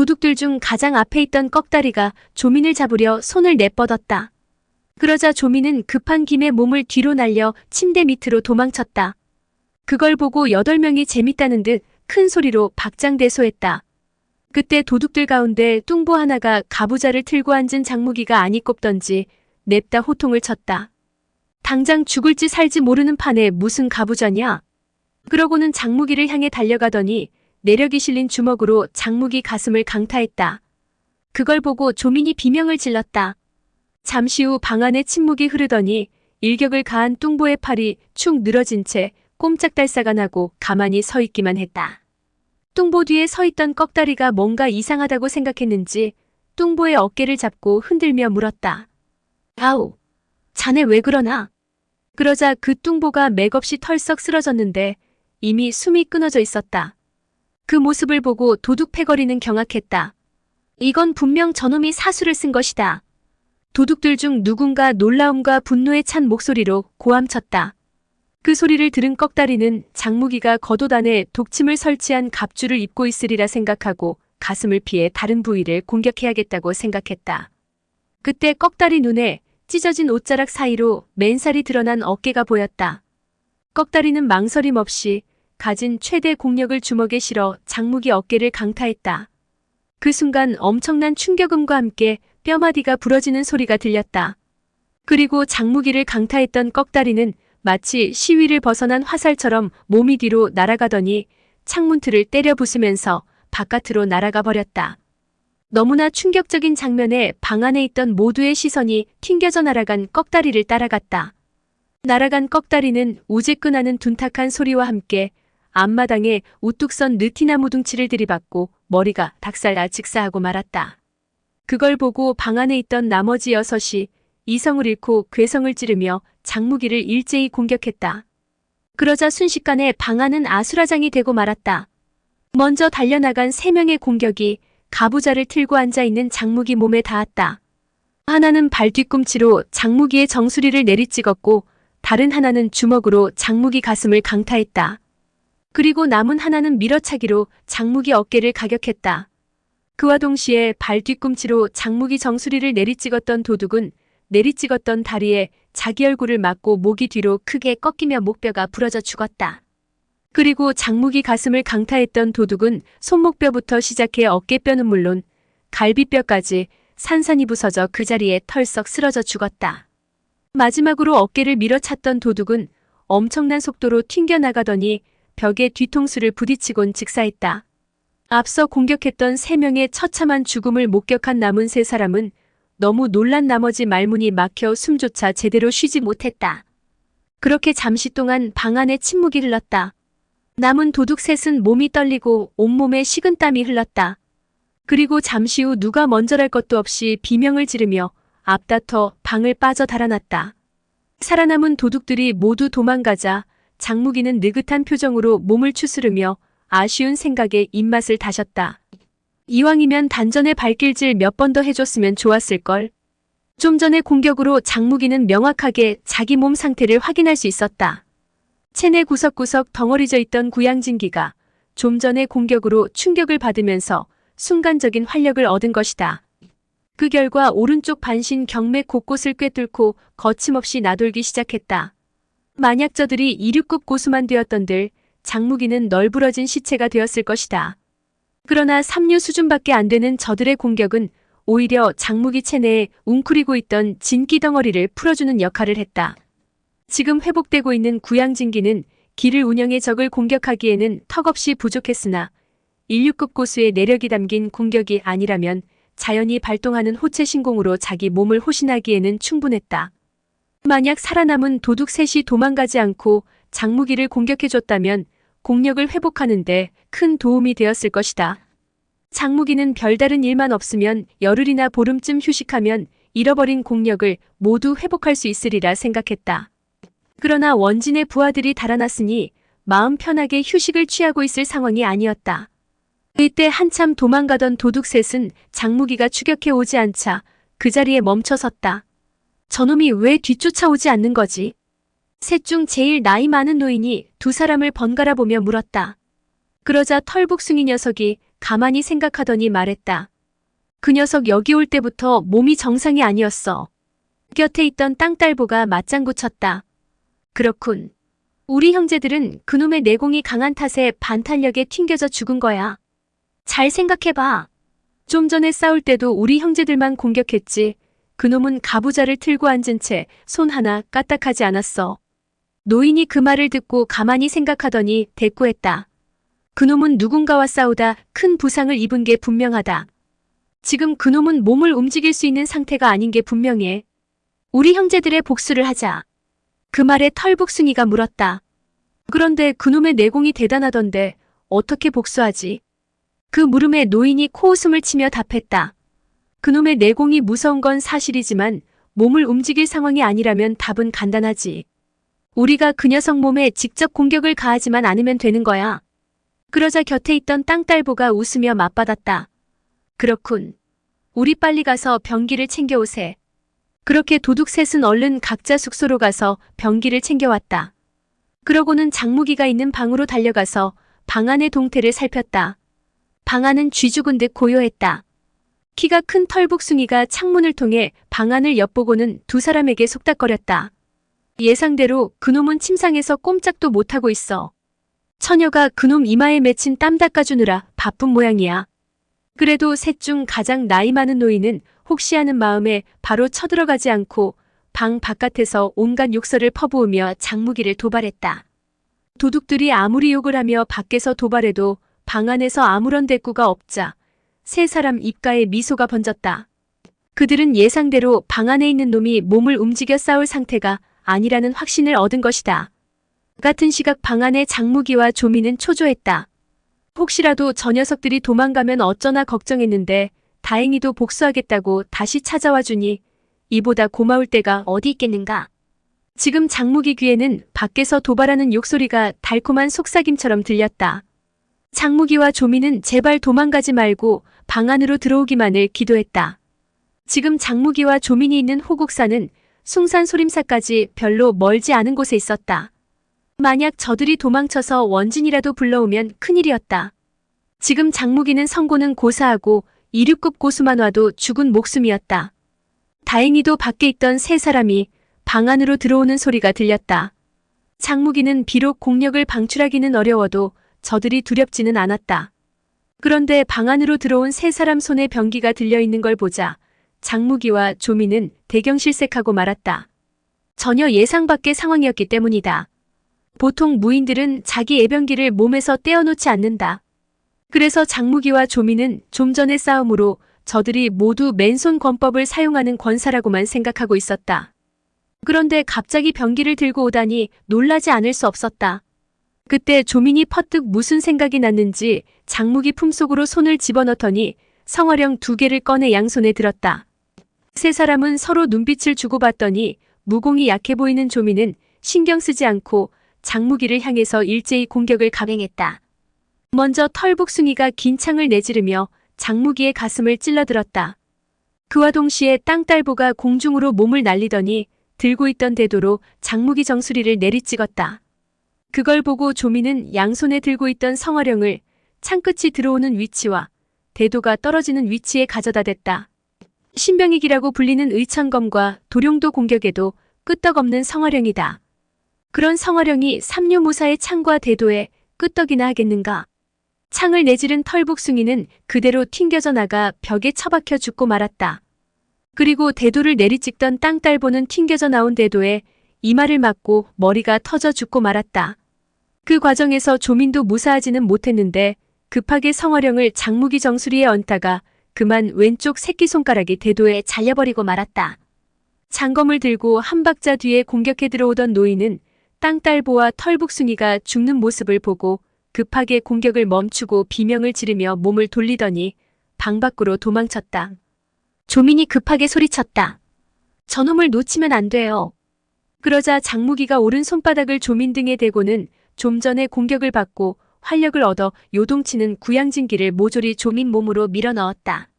도둑들 중 가장 앞에 있던 꺽다리가 조민을 잡으려 손을 내뻗었다. 그러자 조민은 급한 김에 몸을 뒤로 날려 침대 밑으로 도망쳤다. 그걸 보고 여덟 명이 재밌다는 듯 큰 소리로 박장대소했다. 그때 도둑들 가운데 뚱보 하나가 가부좌를 틀고 앉은 장무기가 아니 꼽던지 냅다 호통을 쳤다. 당장 죽을지 살지 모르는 판에 무슨 가부좌냐? 그러고는 장무기를 향해 달려가더니 내력이 실린 주먹으로 장무기 가슴을 강타했다. 그걸 보고 조민이 비명을 질렀다. 잠시 후 방 안에 침묵이 흐르더니 일격을 가한 뚱보의 팔이 축 늘어진 채 꼼짝달싹 안 하고 가만히 서 있기만 했다. 뚱보 뒤에 서 있던 꺽다리가 뭔가 이상하다고 생각했는지 뚱보의 어깨를 잡고 흔들며 물었다. 아우, 자네 왜 그러나? 그러자 그 뚱보가 맥없이 털썩 쓰러졌는데 이미 숨이 끊어져 있었다. 그 모습을 보고 도둑 패거리는 경악했다. 이건 분명 저놈이 사수를 쓴 것이다. 도둑들 중 누군가 놀라움과 분노에 찬 목소리로 고함쳤다. 그 소리를 들은 꺽다리는 장무기가 겉옷 안에 독침을 설치한 갑주를 입고 있으리라 생각하고 가슴을 피해 다른 부위를 공격해야겠다고 생각했다. 그때 꺽다리 눈에 찢어진 옷자락 사이로 맨살이 드러난 어깨가 보였다. 꺽다리는 망설임 없이 가진 최대 공력을 주먹에 실어 장무기 어깨를 강타했다. 그 순간 엄청난 충격음과 함께 뼈마디가 부러지는 소리가 들렸다. 그리고 장무기를 강타했던 꺽다리는 마치 시위를 벗어난 화살처럼 몸이 뒤로 날아가더니 창문틀을 때려 부수면서 바깥으로 날아가 버렸다. 너무나 충격적인 장면에 방 안에 있던 모두의 시선이 튕겨져 날아간 꺽다리를 따라갔다. 날아간 꺽다리는 우지끈하는 둔탁한 소리와 함께 앞마당에 우뚝 선 느티나무 둥치를 들이받고 머리가 닭살나 직사하고 말았다. 그걸 보고 방 안에 있던 나머지 여섯이 이성을 잃고 괴성을 찌르며 장무기를 일제히 공격했다. 그러자 순식간에 방 안은 아수라장이 되고 말았다. 먼저 달려나간 세 명의 공격이 가부좌를 틀고 앉아 있는 장무기 몸에 닿았다. 하나는 발 뒤꿈치로 장무기의 정수리를 내리찍었고 다른 하나는 주먹으로 장무기 가슴을 강타했다. 그리고 남은 하나는 밀어차기로 장무기 어깨를 가격했다. 그와 동시에 발 뒤꿈치로 장무기 정수리를 내리찍었던 도둑은 내리찍었던 다리에 자기 얼굴을 맞고 목이 뒤로 크게 꺾이며 목뼈가 부러져 죽었다. 그리고 장무기 가슴을 강타했던 도둑은 손목뼈부터 시작해 어깨뼈는 물론 갈비뼈까지 산산이 부서져 그 자리에 털썩 쓰러져 죽었다. 마지막으로 어깨를 밀어찼던 도둑은 엄청난 속도로 튕겨나가더니 벽에 뒤통수를 부딪히곤 직사했다. 앞서 공격했던 세 명의 처참한 죽음을 목격한 남은 세 사람은 너무 놀란 나머지 말문이 막혀 숨조차 제대로 쉬지 못했다. 그렇게 잠시 동안 방 안에 침묵이 흘렀다. 남은 도둑 셋은 몸이 떨리고 온몸에 식은땀이 흘렀다. 그리고 잠시 후 누가 먼저랄 것도 없이 비명을 지르며 앞다퉈 방을 빠져 달아났다. 살아남은 도둑들이 모두 도망가자 장무기는 느긋한 표정으로 몸을 추스르며 아쉬운 생각에 입맛을 다셨다. 이왕이면 단전에 발길질 몇 번 더 해줬으면 좋았을걸. 좀 전의 공격으로 장무기는 명확하게 자기 몸 상태를 확인할 수 있었다. 체내 구석구석 덩어리져 있던 구양진기가 좀 전의 공격으로 충격을 받으면서 순간적인 활력을 얻은 것이다. 그 결과 오른쪽 반신 경맥 곳곳을 꿰뚫고 거침없이 나돌기 시작했다. 만약 저들이 2류급 고수만 되었던들 장무기는 널브러진 시체가 되었을 것이다. 그러나 3류 수준밖에 안 되는 저들의 공격은 오히려 장무기 체내에 웅크리고 있던 진기 덩어리를 풀어주는 역할을 했다. 지금 회복되고 있는 구양진기는 길을 운영해 적을 공격하기에는 턱없이 부족했으나 1류급 고수의 내력이 담긴 공격이 아니라면 자연히 발동하는 호체 신공으로 자기 몸을 호신하기에는 충분했다. 만약 살아남은 도둑 셋이 도망가지 않고 장무기를 공격해줬다면 공력을 회복하는데 큰 도움이 되었을 것이다. 장무기는 별다른 일만 없으면 열흘이나 보름쯤 휴식하면 잃어버린 공력을 모두 회복할 수 있으리라 생각했다. 그러나 원진의 부하들이 달아났으니 마음 편하게 휴식을 취하고 있을 상황이 아니었다. 이때 한참 도망가던 도둑셋은 장무기가 추격해 오지 않자 그 자리에 멈춰 섰다. 저놈이 왜 뒤쫓아오지 않는 거지? 셋 중 제일 나이 많은 노인이 두 사람을 번갈아 보며 물었다. 그러자 털북숭이 녀석이 가만히 생각하더니 말했다. 그 녀석 여기 올 때부터 몸이 정상이 아니었어. 곁에 있던 땅딸보가 맞장구 쳤다. 그렇군. 우리 형제들은 그놈의 내공이 강한 탓에 반탄력에 튕겨져 죽은 거야. 잘 생각해봐. 좀 전에 싸울 때도 우리 형제들만 공격했지. 그놈은 가부좌를 틀고 앉은 채 손 하나 까딱하지 않았어. 노인이 그 말을 듣고 가만히 생각하더니 대꾸했다. 그놈은 누군가와 싸우다 큰 부상을 입은 게 분명하다. 지금 그놈은 몸을 움직일 수 있는 상태가 아닌 게 분명해. 우리 형제들의 복수를 하자. 그 말에 털복숭이가 물었다. 그런데 그놈의 내공이 대단하던데 어떻게 복수하지? 그 물음에 노인이 코웃음을 치며 답했다. 그놈의 내공이 무서운 건 사실이지만 몸을 움직일 상황이 아니라면 답은 간단하지. 우리가 그 녀석 몸에 직접 공격을 가하지만 않으면 되는 거야. 그러자 곁에 있던 땅딸보가 웃으며 맞받았다. 그렇군. 우리 빨리 가서 병기를 챙겨오세. 그렇게 도둑셋은 얼른 각자 숙소로 가서 병기를 챙겨왔다. 그러고는 장무기가 있는 방으로 달려가서 방 안의 동태를 살폈다. 방 안은 쥐 죽은 듯 고요했다. 키가 큰 털복숭이가 창문을 통해 방 안을 엿보고는 두 사람에게 속닥거렸다. 예상대로 그놈은 침상에서 꼼짝도 못하고 있어. 처녀가 그놈 이마에 맺힌 땀 닦아주느라 바쁜 모양이야. 그래도 셋 중 가장 나이 많은 노인은 혹시 하는 마음에 바로 쳐들어가지 않고 방 바깥에서 온갖 욕설을 퍼부으며 장무기를 도발했다. 도둑들이 아무리 욕을 하며 밖에서 도발해도 방 안에서 아무런 대꾸가 없자 세 사람 입가에 미소가 번졌다. 그들은 예상대로 방 안에 있는 놈이 몸을 움직여 싸울 상태가 아니라는 확신을 얻은 것이다. 같은 시각 방 안에 장무기와 조미는 초조했다. 혹시라도 저 녀석들이 도망가면 어쩌나 걱정했는데 다행히도 복수하겠다고 다시 찾아와 주니 이보다 고마울 때가 어디 있겠는가. 지금 장무기 귀에는 밖에서 도발하는 욕소리가 달콤한 속삭임처럼 들렸다. 장무기와 조미는 제발 도망가지 말고 방 안으로 들어오기만을 기도했다. 지금 장무기와 조민이 있는 호국사는 숭산 소림사까지 별로 멀지 않은 곳에 있었다. 만약 저들이 도망쳐서 원진이라도 불러오면 큰일이었다. 지금 장무기는 성고는 고사하고 이륙급 고수만 와도 죽은 목숨이었다. 다행히도 밖에 있던 세 사람이 방 안으로 들어오는 소리가 들렸다. 장무기는 비록 공력을 방출하기는 어려워도 저들이 두렵지는 않았다. 그런데 방 안으로 들어온 세 사람 손에 병기가 들려있는 걸 보자 장무기와 조미는 대경실색하고 말았다. 전혀 예상 밖의 상황이었기 때문이다. 보통 무인들은 자기 애병기를 몸에서 떼어놓지 않는다. 그래서 장무기와 조미는 좀 전의 싸움으로 저들이 모두 맨손 권법을 사용하는 권사라고만 생각하고 있었다. 그런데 갑자기 병기를 들고 오다니 놀라지 않을 수 없었다. 그때 조민이 퍼뜩 무슨 생각이 났는지 장무기 품속으로 손을 집어넣더니 성화령 두 개를 꺼내 양손에 들었다. 세 사람은 서로 눈빛을 주고받더니 무공이 약해 보이는 조민은 신경 쓰지 않고 장무기를 향해서 일제히 공격을 감행했다. 먼저 털복숭이가 긴 창을 내지르며 장무기의 가슴을 찔러들었다. 그와 동시에 땅딸보가 공중으로 몸을 날리더니 들고 있던 대도로 장무기 정수리를 내리찍었다. 그걸 보고 조미는 양손에 들고 있던 성화령을 창끝이 들어오는 위치와 대도가 떨어지는 위치에 가져다 댔다. 신병익이라고 불리는 의천검과 도룡도 공격에도 끄떡없는 성화령이다. 그런 성화령이 삼류무사의 창과 대도에 끄떡이나 하겠는가. 창을 내지른 털복숭이는 그대로 튕겨져 나가 벽에 처박혀 죽고 말았다. 그리고 대도를 내리찍던 땅딸보는 튕겨져 나온 대도에 이마를 맞고 머리가 터져 죽고 말았다. 그 과정에서 조민도 무사하지는 못했는데 급하게 성화령을 장무기 정수리에 얹다가 그만 왼쪽 새끼손가락이 대도에 잘려버리고 말았다. 장검을 들고 한 박자 뒤에 공격해 들어오던 노인은 땅딸보와 털복숭이가 죽는 모습을 보고 급하게 공격을 멈추고 비명을 지르며 몸을 돌리더니 방 밖으로 도망쳤다. 조민이 급하게 소리쳤다. 저놈을 놓치면 안 돼요. 그러자 장무기가 오른 손바닥을 조민 등에 대고는 좀 전에 공격을 받고 활력을 얻어 요동치는 구양진기를 모조리 조민 몸으로 밀어 넣었다.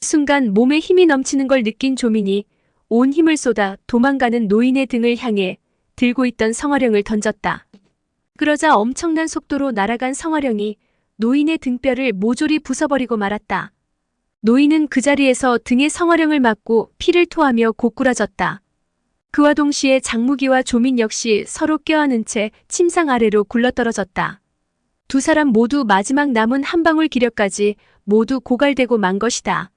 순간 몸에 힘이 넘치는 걸 느낀 조민이 온 힘을 쏟아 도망가는 노인의 등을 향해 들고 있던 성화령을 던졌다. 그러자 엄청난 속도로 날아간 성화령이 노인의 등뼈를 모조리 부숴버리고 말았다. 노인은 그 자리에서 등에 성화령을 맞고 피를 토하며 고꾸라졌다. 그와 동시에 장무기와 조민 역시 서로 껴안은 채 침상 아래로 굴러떨어졌다. 두 사람 모두 마지막 남은 한 방울 기력까지 모두 고갈되고 만 것이다.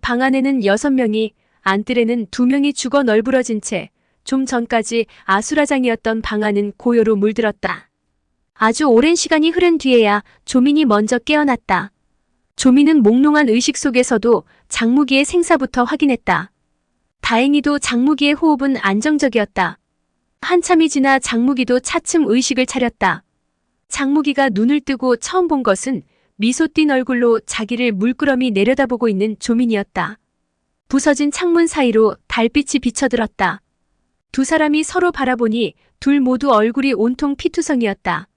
방 안에는 여섯 명이, 안뜰에는 두 명이 죽어 널브러진 채 좀 전까지 아수라장이었던 방 안은 고요로 물들었다. 아주 오랜 시간이 흐른 뒤에야 조민이 먼저 깨어났다. 조민은 몽롱한 의식 속에서도 장무기의 생사부터 확인했다. 다행히도 장무기의 호흡은 안정적이었다. 한참이 지나 장무기도 차츰 의식을 차렸다. 장무기가 눈을 뜨고 처음 본 것은 미소 띤 얼굴로 자기를 물끄러미 내려다보고 있는 조민이었다. 부서진 창문 사이로 달빛이 비쳐들었다. 두 사람이 서로 바라보니 둘 모두 얼굴이 온통 피투성이었다.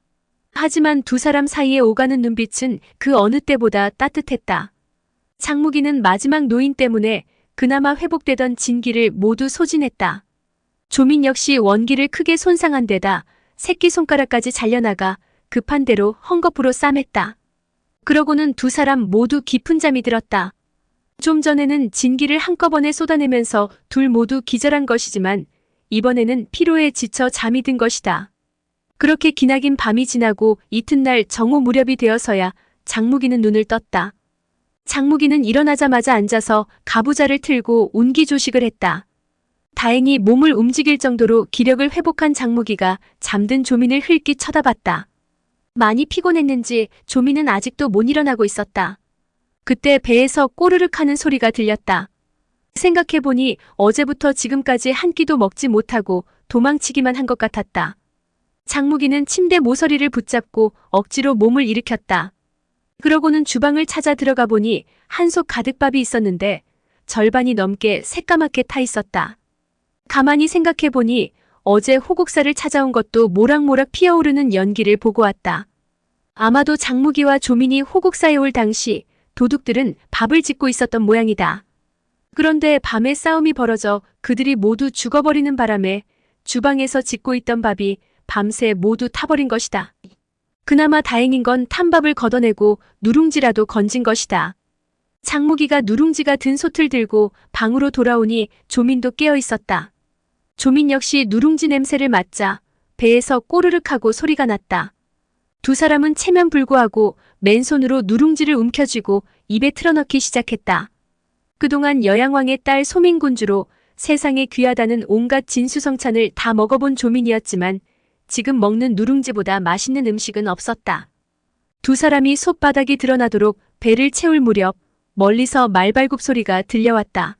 하지만 두 사람 사이에 오가는 눈빛은 그 어느 때보다 따뜻했다. 장무기는 마지막 노인 때문에 그나마 회복되던 진기를 모두 소진했다. 조민 역시 원기를 크게 손상한 데다 새끼손가락까지 잘려나가 급한 대로 헝겊으로 싸맸다. 그러고는 두 사람 모두 깊은 잠이 들었다. 좀 전에는 진기를 한꺼번에 쏟아내면서 둘 모두 기절한 것이지만 이번에는 피로에 지쳐 잠이 든 것이다. 그렇게 기나긴 밤이 지나고 이튿날 정오 무렵이 되어서야 장무기는 눈을 떴다. 장무기는 일어나자마자 앉아서 가부좌를 틀고 운기조식을 했다. 다행히 몸을 움직일 정도로 기력을 회복한 장무기가 잠든 조민을 흘낏 쳐다봤다. 많이 피곤했는지 조민은 아직도 못 일어나고 있었다. 그때 배에서 꼬르륵 하는 소리가 들렸다. 생각해보니 어제부터 지금까지 한 끼도 먹지 못하고 도망치기만 한 것 같았다. 장무기는 침대 모서리를 붙잡고 억지로 몸을 일으켰다. 그러고는 주방을 찾아 들어가 보니 한솥 가득 밥이 있었는데 절반이 넘게 새까맣게 타 있었다. 가만히 생각해 보니 어제 호국사를 찾아온 것도 모락모락 피어오르는 연기를 보고 왔다. 아마도 장무기와 조민이 호국사에 올 당시 도둑들은 밥을 짓고 있었던 모양이다. 그런데 밤에 싸움이 벌어져 그들이 모두 죽어버리는 바람에 주방에서 짓고 있던 밥이 밤새 모두 타버린 것이다. 그나마 다행인 건 탄밥을 걷어내고 누룽지라도 건진 것이다. 장무기가 누룽지가 든 솥을 들고 방으로 돌아오니 조민도 깨어 있었다. 조민 역시 누룽지 냄새를 맡자 배에서 꼬르륵 하고 소리가 났다. 두 사람은 체면 불구하고 맨손으로 누룽지를 움켜쥐고 입에 틀어넣기 시작했다. 그동안 여양왕의 딸 소민군주로 세상에 귀하다는 온갖 진수성찬을 다 먹어본 조민이었지만 지금 먹는 누룽지보다 맛있는 음식은 없었다. 두 사람이 솥바닥이 드러나도록 배를 채울 무렵 멀리서 말발굽 소리가 들려왔다.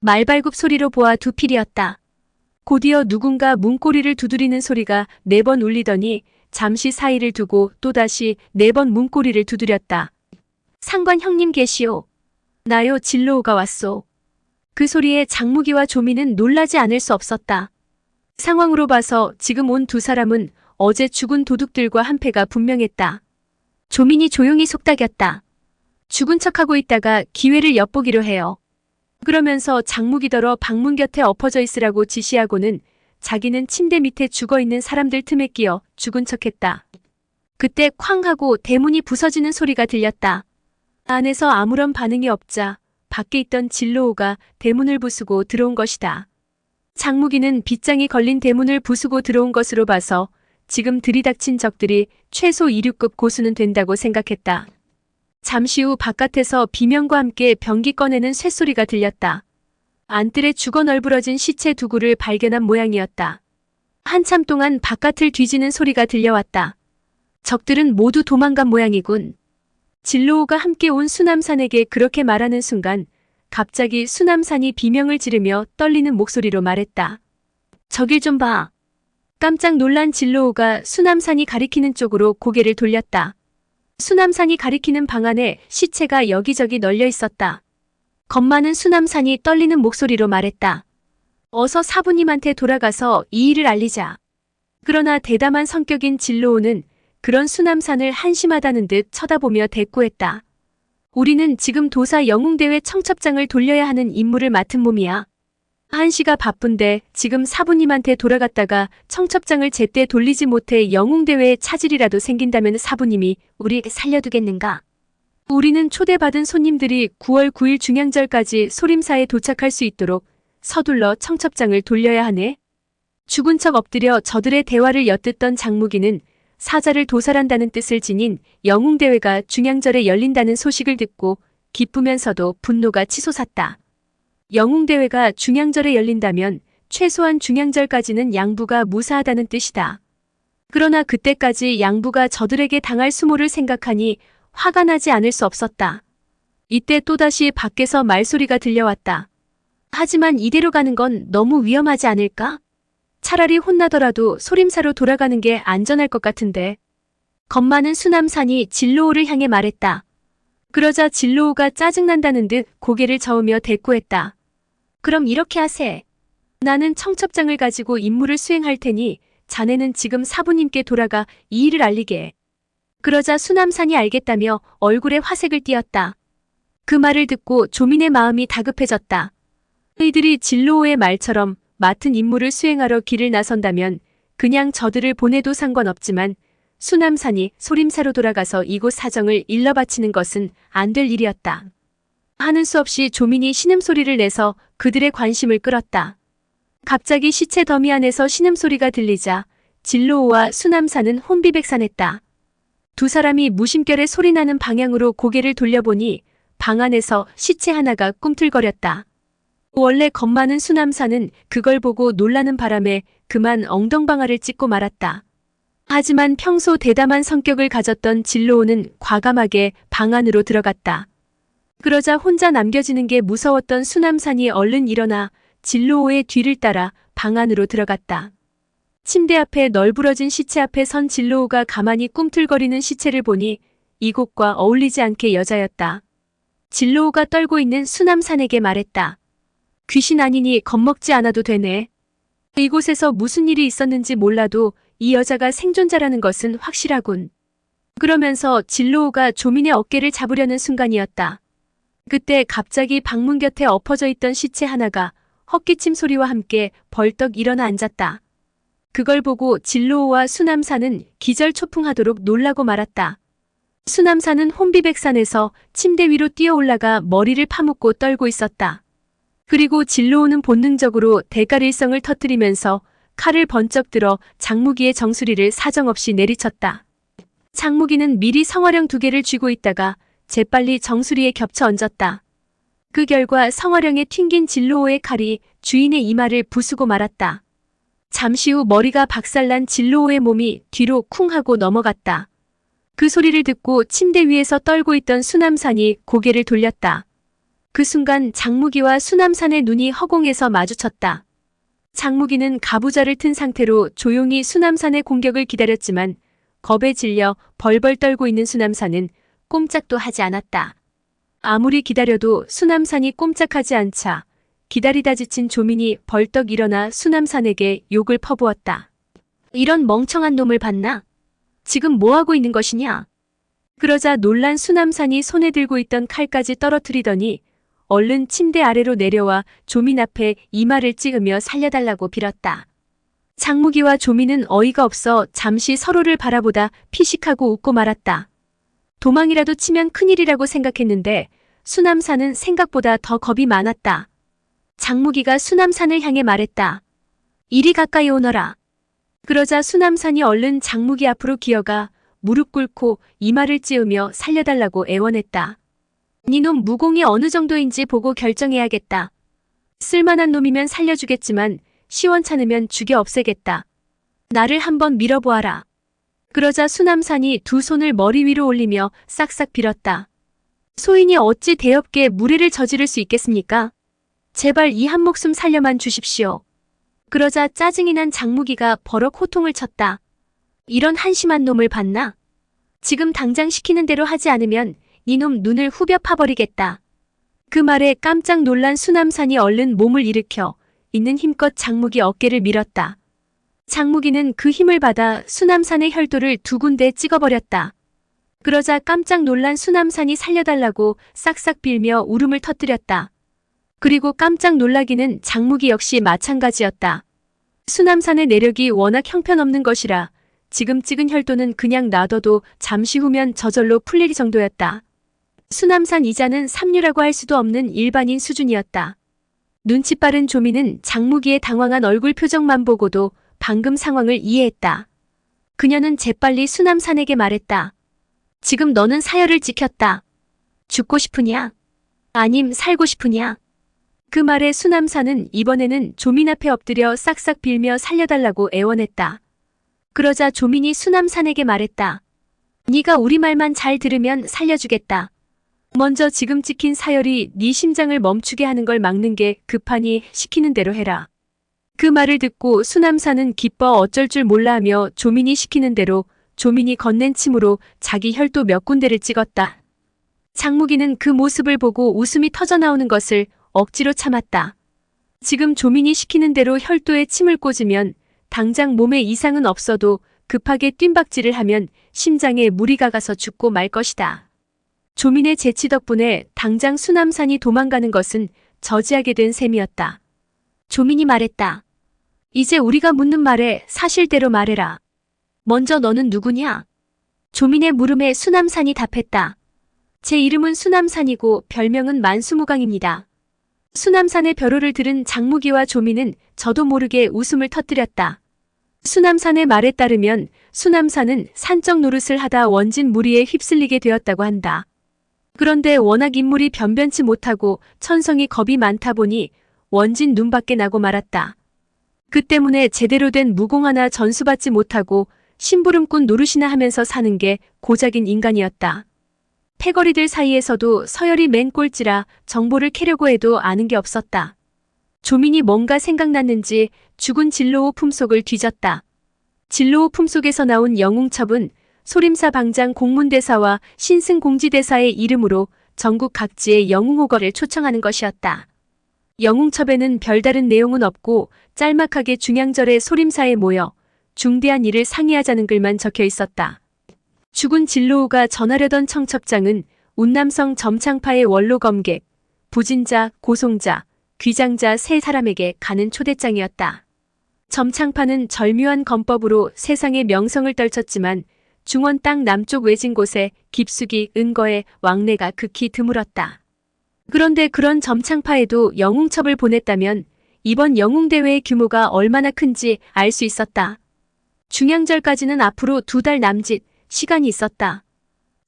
말발굽 소리로 보아 두 필이었다. 곧이어 누군가 문고리를 두드리는 소리가 네 번 울리더니 잠시 사이를 두고 또다시 네 번 문고리를 두드렸다. 상관 형님 계시오. 나요 진로우가 왔소. 그 소리에 장무기와 조미는 놀라지 않을 수 없었다. 상황으로 봐서 지금 온 두 사람은 어제 죽은 도둑들과 한패가 분명했다. 조민이 조용히 속닥였다. 죽은 척하고 있다가 기회를 엿보기로 해요. 그러면서 장무기더러 방문 곁에 엎어져 있으라고 지시하고는 자기는 침대 밑에 죽어 있는 사람들 틈에 끼어 죽은 척했다. 그때 쾅 하고 대문이 부서지는 소리가 들렸다. 안에서 아무런 반응이 없자 밖에 있던 진로우가 대문을 부수고 들어온 것이다. 장무기는 빗장이 걸린 대문을 부수고 들어온 것으로 봐서 지금 들이닥친 적들이 최소 2류급 고수는 된다고 생각했다. 잠시 후 바깥에서 비명과 함께 변기 꺼내는 쇳소리가 들렸다. 안뜰에 죽어 널브러진 시체 두 구를 발견한 모양이었다. 한참 동안 바깥을 뒤지는 소리가 들려왔다. 적들은 모두 도망간 모양이군. 진로우가 함께 온 수남산에게 그렇게 말하는 순간 갑자기 수남산이 비명을 지르며 떨리는 목소리로 말했다. 저길 좀 봐. 깜짝 놀란 진로우가 수남산이 가리키는 쪽으로 고개를 돌렸다. 수남산이 가리키는 방 안에 시체가 여기저기 널려 있었다. 겁 많은 수남산이 떨리는 목소리로 말했다. 어서 사부님한테 돌아가서 이 일을 알리자. 그러나 대담한 성격인 진로우는 그런 수남산을 한심하다는 듯 쳐다보며 대꾸했다. 우리는 지금 도사 영웅대회 청첩장을 돌려야 하는 임무를 맡은 몸이야. 한시가 바쁜데 지금 사부님한테 돌아갔다가 청첩장을 제때 돌리지 못해 영웅대회에 차질이라도 생긴다면 사부님이 우리 살려두겠는가? 우리는 초대받은 손님들이 9월 9일 중양절까지 소림사에 도착할 수 있도록 서둘러 청첩장을 돌려야 하네. 죽은 척 엎드려 저들의 대화를 엿듣던 장무기는 사자를 도살한다는 뜻을 지닌 영웅대회가 중양절에 열린다는 소식을 듣고 기쁘면서도 분노가 치솟았다. 영웅대회가 중양절에 열린다면 최소한 중양절까지는 양부가 무사하다는 뜻이다. 그러나 그때까지 양부가 저들에게 당할 수모를 생각하니 화가 나지 않을 수 없었다. 이때 또다시 밖에서 말소리가 들려왔다. 하지만 이대로 가는 건 너무 위험하지 않을까? 차라리 혼나더라도 소림사로 돌아가는 게 안전할 것 같은데. 겁 많은 수남산이 진로우를 향해 말했다. 그러자 진로우가 짜증난다는 듯 고개를 저으며 대꾸했다. 그럼 이렇게 하세. 나는 청첩장을 가지고 임무를 수행할 테니 자네는 지금 사부님께 돌아가 이 일을 알리게. 해. 그러자 수남산이 알겠다며 얼굴에 화색을 띄었다. 그 말을 듣고 조민의 마음이 다급해졌다. 너희들이 진로우의 말처럼 맡은 임무를 수행하러 길을 나선다면 그냥 저들을 보내도 상관없지만 수남산이 소림사로 돌아가서 이곳 사정을 일러 바치는 것은 안 될 일이었다. 하는 수 없이 조민이 신음소리를 내서 그들의 관심을 끌었다. 갑자기 시체 더미 안에서 신음소리가 들리자 진로우와 수남산은 혼비백산했다. 두 사람이 무심결에 소리나는 방향으로 고개를 돌려보니 방 안에서 시체 하나가 꿈틀거렸다. 원래 겁 많은 수남사는 그걸 보고 놀라는 바람에 그만 엉덩방아를 찍고 말았다. 하지만 평소 대담한 성격을 가졌던 진로우는 과감하게 방 안으로 들어갔다. 그러자 혼자 남겨지는 게 무서웠던 수남산이 얼른 일어나 진로우의 뒤를 따라 방 안으로 들어갔다. 침대 앞에 널브러진 시체 앞에 선 진로우가 가만히 꿈틀거리는 시체를 보니 이곳과 어울리지 않게 여자였다. 진로우가 떨고 있는 수남산에게 말했다. 귀신 아니니 겁먹지 않아도 되네. 이곳에서 무슨 일이 있었는지 몰라도 이 여자가 생존자라는 것은 확실하군. 그러면서 진로우가 조민의 어깨를 잡으려는 순간이었다. 그때 갑자기 방문 곁에 엎어져 있던 시체 하나가 헛기침 소리와 함께 벌떡 일어나 앉았다. 그걸 보고 진로우와 수남사는 기절초풍하도록 놀라고 말았다. 수남사는 혼비백산에서 침대 위로 뛰어 올라가 머리를 파묻고 떨고 있었다. 그리고 진로우는 본능적으로 대가릴성을 터뜨리면서 칼을 번쩍 들어 장무기의 정수리를 사정없이 내리쳤다. 장무기는 미리 성화령 두 개를 쥐고 있다가 재빨리 정수리에 겹쳐 얹었다. 그 결과 성화령에 튕긴 진로우의 칼이 주인의 이마를 부수고 말았다. 잠시 후 머리가 박살난 진로우의 몸이 뒤로 쿵 하고 넘어갔다. 그 소리를 듣고 침대 위에서 떨고 있던 수남산이 고개를 돌렸다. 그 순간 장무기와 수남산의 눈이 허공에서 마주쳤다. 장무기는 가부좌를 튼 상태로 조용히 수남산의 공격을 기다렸지만 겁에 질려 벌벌 떨고 있는 수남산은 꼼짝도 하지 않았다. 아무리 기다려도 수남산이 꼼짝하지 않자 기다리다 지친 조민이 벌떡 일어나 수남산에게 욕을 퍼부었다. 이런 멍청한 놈을 봤나? 지금 뭐하고 있는 것이냐? 그러자 놀란 수남산이 손에 들고 있던 칼까지 떨어뜨리더니 얼른 침대 아래로 내려와 조민 앞에 이마를 찍으며 살려달라고 빌었다. 장무기와 조민은 어이가 없어 잠시 서로를 바라보다 피식하고 웃고 말았다. 도망이라도 치면 큰일이라고 생각했는데 수남산은 생각보다 더 겁이 많았다. 장무기가 수남산을 향해 말했다. 이리 가까이 오너라. 그러자 수남산이 얼른 장무기 앞으로 기어가 무릎 꿇고 이마를 찌으며 살려달라고 애원했다. 니놈 무공이 어느 정도인지 보고 결정해야겠다. 쓸만한 놈이면 살려주겠지만 시원찮으면 죽여 없애겠다. 나를 한번 밀어보아라. 그러자 수남산이 두 손을 머리 위로 올리며 싹싹 빌었다. 소인이 어찌 대업게 무례를 저지를 수 있겠습니까? 제발 이 한 목숨 살려만 주십시오. 그러자 짜증이 난 장무기가 버럭 호통을 쳤다. 이런 한심한 놈을 봤나? 지금 당장 시키는 대로 하지 않으면 이놈 눈을 후벼 파버리겠다. 그 말에 깜짝 놀란 수남산이 얼른 몸을 일으켜 있는 힘껏 장무기 어깨를 밀었다. 장무기는 그 힘을 받아 수남산의 혈도를 두 군데 찍어버렸다. 그러자 깜짝 놀란 수남산이 살려달라고 싹싹 빌며 울음을 터뜨렸다. 그리고 깜짝 놀라기는 장무기 역시 마찬가지였다. 수남산의 내력이 워낙 형편없는 것이라 지금 찍은 혈도는 그냥 놔둬도 잠시 후면 저절로 풀릴 정도였다. 수남산 이자는 삼류라고 할 수도 없는 일반인 수준이었다. 눈치 빠른 조미는 장무기의 당황한 얼굴 표정만 보고도 방금 상황을 이해했다. 그녀는 재빨리 수남산에게 말했다. 지금 너는 사열을 지켰다. 죽고 싶으냐? 아님 살고 싶으냐? 그 말에 수남산은 이번에는 조민 앞에 엎드려 싹싹 빌며 살려달라고 애원했다. 그러자 조민이 수남산에게 말했다. 네가 우리 말만 잘 들으면 살려주겠다. 먼저 지금 찍힌 사열이 네 심장을 멈추게 하는 걸 막는 게 급하니 시키는 대로 해라. 그 말을 듣고 수남산은 기뻐 어쩔 줄 몰라 하며 조민이 시키는 대로 조민이 건넨 침으로 자기 혈도 몇 군데를 찍었다. 장무기는 그 모습을 보고 웃음이 터져 나오는 것을 억지로 참았다. 지금 조민이 시키는 대로 혈도에 침을 꽂으면 당장 몸에 이상은 없어도 급하게 뜀박질을 하면 심장에 무리가 가서 죽고 말 것이다. 조민의 재치 덕분에 당장 수남산이 도망가는 것은 저지하게 된 셈이었다. 조민이 말했다. 이제 우리가 묻는 말에 사실대로 말해라. 먼저 너는 누구냐? 조민의 물음에 수남산이 답했다. 제 이름은 수남산이고 별명은 만수무강입니다. 수남산의 벼로를 들은 장무기와 조민은 저도 모르게 웃음을 터뜨렸다. 수남산의 말에 따르면 수남산은 산적 노릇을 하다 원진 무리에 휩쓸리게 되었다고 한다. 그런데 워낙 인물이 변변치 못하고 천성이 겁이 많다 보니 원진 눈밖에 나고 말았다. 그 때문에 제대로 된 무공 하나 전수받지 못하고 심부름꾼 노릇이나 하면서 사는 게 고작인 인간이었다. 패거리들 사이에서도 서열이 맨 꼴찌라 정보를 캐려고 해도 아는 게 없었다. 조민이 뭔가 생각났는지 죽은 진로호 품속을 뒤졌다. 진로호 품속에서 나온 영웅첩은 소림사 방장 공문대사와 신승공지대사의 이름으로 전국 각지의 영웅호거를 초청하는 것이었다. 영웅첩에는 별다른 내용은 없고 짤막하게 중양절에 소림사에 모여 중대한 일을 상의하자는 글만 적혀 있었다. 죽은 진로우가 전하려던 청첩장은 운남성 점창파의 원로 검객, 부진자, 고송자, 귀장자 세 사람에게 가는 초대장이었다. 점창파는 절묘한 검법으로 세상의 명성을 떨쳤지만 중원 땅 남쪽 외진 곳에 깊숙이 은거에 왕래가 극히 드물었다. 그런데 그런 점창파에도 영웅첩을 보냈다면 이번 영웅대회의 규모가 얼마나 큰지 알 수 있었다. 중양절까지는 앞으로 두 달 남짓 시간이 있었다.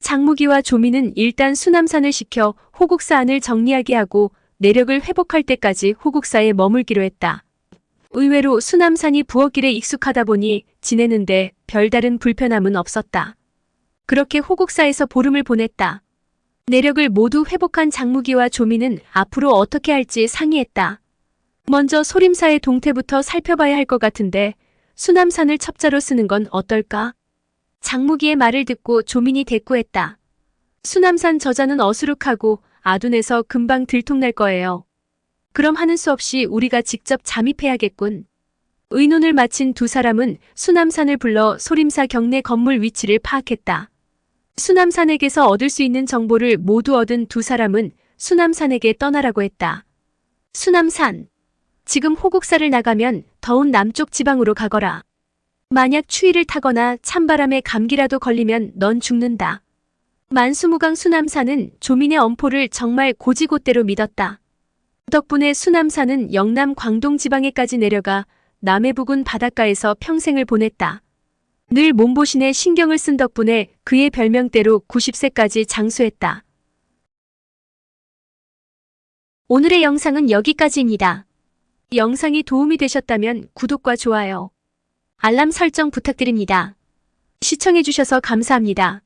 장무기와 조민은 일단 수남산을 시켜 호국사 안을 정리하게 하고 내력을 회복할 때까지 호국사에 머물기로 했다. 의외로 수남산이 부엌길에 익숙하다 보니 지내는데 별다른 불편함은 없었다. 그렇게 호국사에서 보름을 보냈다. 내력을 모두 회복한 장무기와 조민은 앞으로 어떻게 할지 상의했다. 먼저 소림사의 동태부터 살펴봐야 할 것 같은데 수남산을 첩자로 쓰는 건 어떨까? 장무기의 말을 듣고 조민이 대꾸했다. 수남산 저자는 어수룩하고 아둔해서 금방 들통날 거예요. 그럼 하는 수 없이 우리가 직접 잠입해야겠군. 의논을 마친 두 사람은 수남산을 불러 소림사 경내 건물 위치를 파악했다. 수남산에게서 얻을 수 있는 정보를 모두 얻은 두 사람은 수남산에게 떠나라고 했다. 수남산. 지금 호국사를 나가면 더운 남쪽 지방으로 가거라. 만약 추위를 타거나 찬바람에 감기라도 걸리면 넌 죽는다. 만수무강 수남사는 조민의 엄포를 정말 고지곳대로 믿었다. 덕분에 수남사는 영남 광동 지방에까지 내려가 남해 부근 바닷가에서 평생을 보냈다. 늘 몸보신에 신경을 쓴 덕분에 그의 별명대로 90세까지 장수했다. 오늘의 영상은 여기까지입니다. 영상이 도움이 되셨다면 구독과 좋아요, 알람 설정 부탁드립니다. 시청해주셔서 감사합니다.